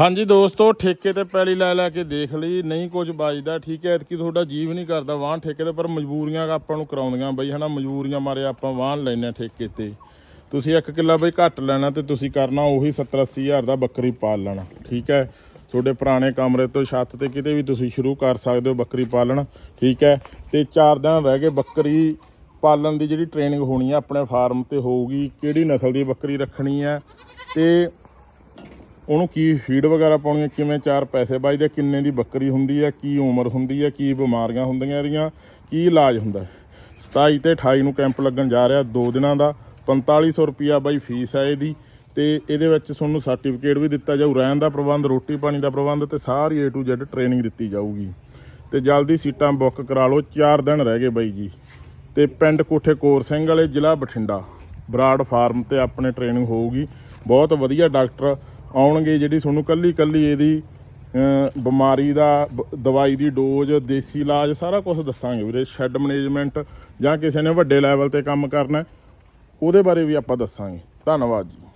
ਹਾਂਜੀ ਦੋਸਤੋ, ਠੇਕੇ ਤੇ ਪੈਲੀ ਲੈ ਲੈ ਕੇ ਦੇਖ ਲਈ। ਨਹੀਂ ਕੁਝ ਬਚਦਾ ਠੀਕ ਹੈ ਕਿ ਤੁਹਾਡਾ ਜੀਵ ਨਹੀਂ ਕਰਦਾ ਵਾਹਨ ਠੇਕੇ ਤੇ, ਪਰ ਮਜਬੂਰੀਆਂ ਆਪਾਂ ਨੂੰ ਕਰਾਉਂਦੀਆਂ ਬਈ, ਹਨਾ, ਮਜਬੂਰੀਆਂ ਮਾਰੇ ਆਪਾਂ ਵਾਹਨ ਲੈਨੇ ਆ ਠੇਕੇ ਤੇ। ਤੁਸੀਂ ਇੱਕ ਕਿੱਲਾ ਬਈ ਘੱਟ ਲੈਣਾ ਤੇ ਤੁਸੀਂ ਕਰਨਾ ਉਹੀ 70 80 ਹਜ਼ਾਰ ਦਾ ਬੱਕਰੀ ਪਾਲ ਲੈਣਾ, ਠੀਕ ਹੈ। ਤੁਹਾਡੇ ਪੁਰਾਣੇ ਕਮਰੇ ਤੋਂ ਛੱਤ ਤੇ ਕਿਤੇ ਵੀ ਤੁਸੀਂ ਸ਼ੁਰੂ ਕਰ ਸਕਦੇ ਹੋ ਬੱਕਰੀ ਪਾਲਣ, ਠੀਕ ਹੈ। ਤੇ 4 ਦਿਨ ਰਹਿ ਗਏ ਬੱਕਰੀ ਪਾਲਣ ਦੀ ਜਿਹੜੀ ਟ੍ਰੇਨਿੰਗ ਹੋਣੀ ਹੈ ਆਪਣੇ ਫਾਰਮ ਤੇ ਹੋਊਗੀ, ਕਿਹੜੀ ਨਸਲ ਦੀ ਬੱਕਰੀ ਰੱਖਣੀ ਹੈ। ਤੇ ਉਹਨੂੰ ਕੀ ਫੀਡ ਵਗੈਰਾ ਪਾਉਣੀ ਹੈ, ਕਿਵੇਂ ਚਾਰ ਪੈਸੇ ਬਚਦੇ ਕਿੰਨੇ ਦੀ ਬੱਕਰੀ ਹੁੰਦੀ ਹੈ, ਕੀ ਉਮਰ ਹੁੰਦੀ ਹੈ, ਕੀ ਬਿਮਾਰੀਆਂ ਹੁੰਦੀਆਂ ਇਹਦੀਆਂ, ਕੀ ਇਲਾਜ ਹੁੰਦਾ ਹੈ। 27 ਤੇ 28 ਨੂੰ ਕੈਂਪ ਲੱਗਣ ਜਾ ਰਿਹਾ 2 ਦਿਨਾਂ ਦਾ 4500 ਰੁਪਿਆ ਬਾਈ ਫੀਸ ਹੈ ਇਹਦੀ, ਤੇ ਇਹਦੇ ਵਿੱਚ ਤੁਹਾਨੂੰ ਸਰਟੀਫਿਕੇਟ ਵੀ ਦਿੱਤਾ ਜਾਊ, ਰਹਿਣ ਦਾ ਪ੍ਰਬੰਧ, ਰੋਟੀ ਪਾਣੀ ਦਾ ਪ੍ਰਬੰਧ, ਤੇ ਸਾਰੀ A to Z ਟ੍ਰੇਨਿੰਗ ਦਿੱਤੀ ਜਾਊਗੀ। ਤੇ ਜਲਦੀ ਸੀਟਾਂ ਬੁੱਕ ਕਰਾ ਲਓ 4 ਦਿਨ ਰਹਿ ਗਏ ਬਾਈ ਜੀ। ਤੇ ਪਿੰਡ ਕੋਠੇ ਕੋਰ ਸਿੰਘ ਵਾਲੇ ਜ਼ਿਲ੍ਹਾ ਬਠਿੰਡਾ, ਬਰਾੜ ਫਾਰਮ ਤੇ ਆਪਣੇ ਟ੍ਰੇਨਿੰਗ ਹੋਊਗੀ। ਬਹੁਤ ਵਧੀਆ ਡਾਕਟਰ ਆਉਣਗੇ ਜਿਹੜੀ ਤੁਹਾਨੂੰ ਕੱਲੀ ਕੱਲੀ ਇਹਦੀ ਬਿਮਾਰੀ ਦਾ ਦਵਾਈ ਦੀ ਡੋਜ਼, ਦੇਸੀ ਇਲਾਜ, ਸਾਰਾ ਕੁਝ ਦੱਸਾਂਗੇ ਵੀਰੇ, ਸ਼ੈੱਡ ਮੈਨੇਜਮੈਂਟ ਜਾਂ ਕਿਸੇ ਨੇ ਵੱਡੇ ਲੈਵਲ ਤੇ ਕੰਮ ਕਰਨਾ, ਉਹਦੇ ਬਾਰੇ ਵੀ ਆਪਾਂ ਦੱਸਾਂਗੇ। ਧੰਨਵਾਦ ਜੀ।